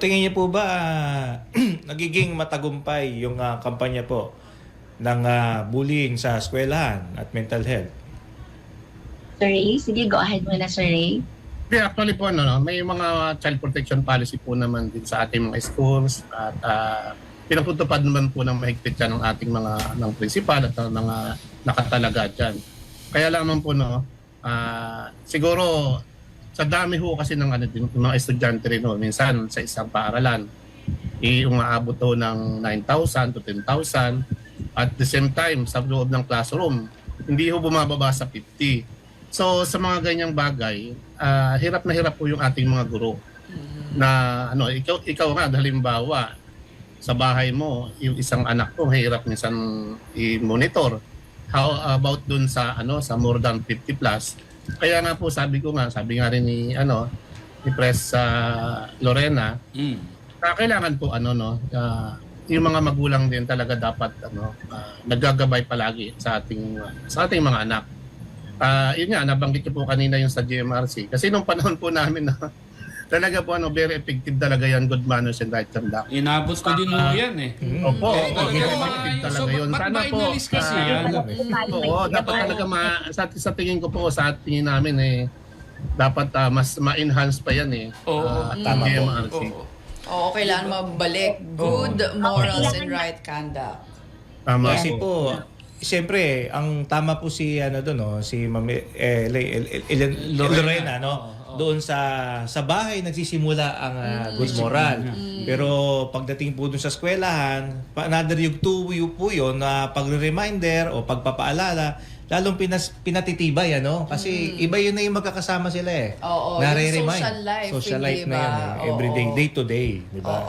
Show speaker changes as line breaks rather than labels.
tingin niyo po ba ah, nagiging matagumpay yung ah, kampanya po ng ah, bullying sa eskwelahan at mental health?
Sir Ray, sige, go ahead muna, Sir Ray.
Yeah, actually po, ano, no, may mga child protection policy po naman din sa ating mga schools at uh, pinaputupad naman po ng mahigpit yan ng ating mga ng principal at ng mga nakatalaga dyan. Kaya lamang po, no, ah, siguro sa dami ho kasi ng ano, din, mga estudyante rin, no, minsan sa isang paaralan, eh, umaabot ho ng 9,000 to 10,000 at the same time sa loob ng classroom, hindi ho bumababa sa 50. So sa mga ganyang bagay, ah, hirap na hirap po yung ating mga guro. Na ano, ikaw ikaw nga halimbawa sa bahay mo, yung isang anak mo hirap minsan i-monitor. How about dun sa ano sa more than 50 plus? Kaya nga po sabi ko nga, sabi nga rin ni ano ni Press ah, Lorena,
Mm.
na kailangan po ano no, ah, yung mga magulang din talaga dapat ano ah, naggagabay palagi sa ating sa ating mga anak. Ah, yun nga nabanggit ko po kanina yung sa GMRC kasi nung panahon po namin na talaga po ano very effective talaga yan good manners and right conduct.
Inabot ko din mo yan eh.
Opo,
Eh,
opo,
eh,
very effective
so,
talaga yun.
ba't
Sana
ba
po,
inalis kasi
ah,
yan?
Oo, dapat talaga ma, sa, sa tingin ko po sa tingin namin eh dapat ah, mas ma-enhance pa yan eh.
Oo,
Ah,
tama po.
GMRC.
Oo.
Oo, kailangan mabalik. Good morals and right conduct.
Tama
Kasi
po.
po, siyempre, ang tama po si ano doon, no, si Ma'am eh, Le- El- El- El-
Lorena.
Lorena, no.
Oo, oo.
Doon sa sa bahay nagsisimula ang ah, good moral. Pero pagdating po doon sa eskwelahan, pa- another yung two yung po yun na pagre-reminder o pagpapaalala, lalong pinas, pinatitibay, ano? Kasi iba yun na yung magkakasama sila eh.
Oo, yung
Nare-remind.
social life,
Social
hindi
life na
ba?
yan eh. Every day,
Oo.
day to day. Di ba?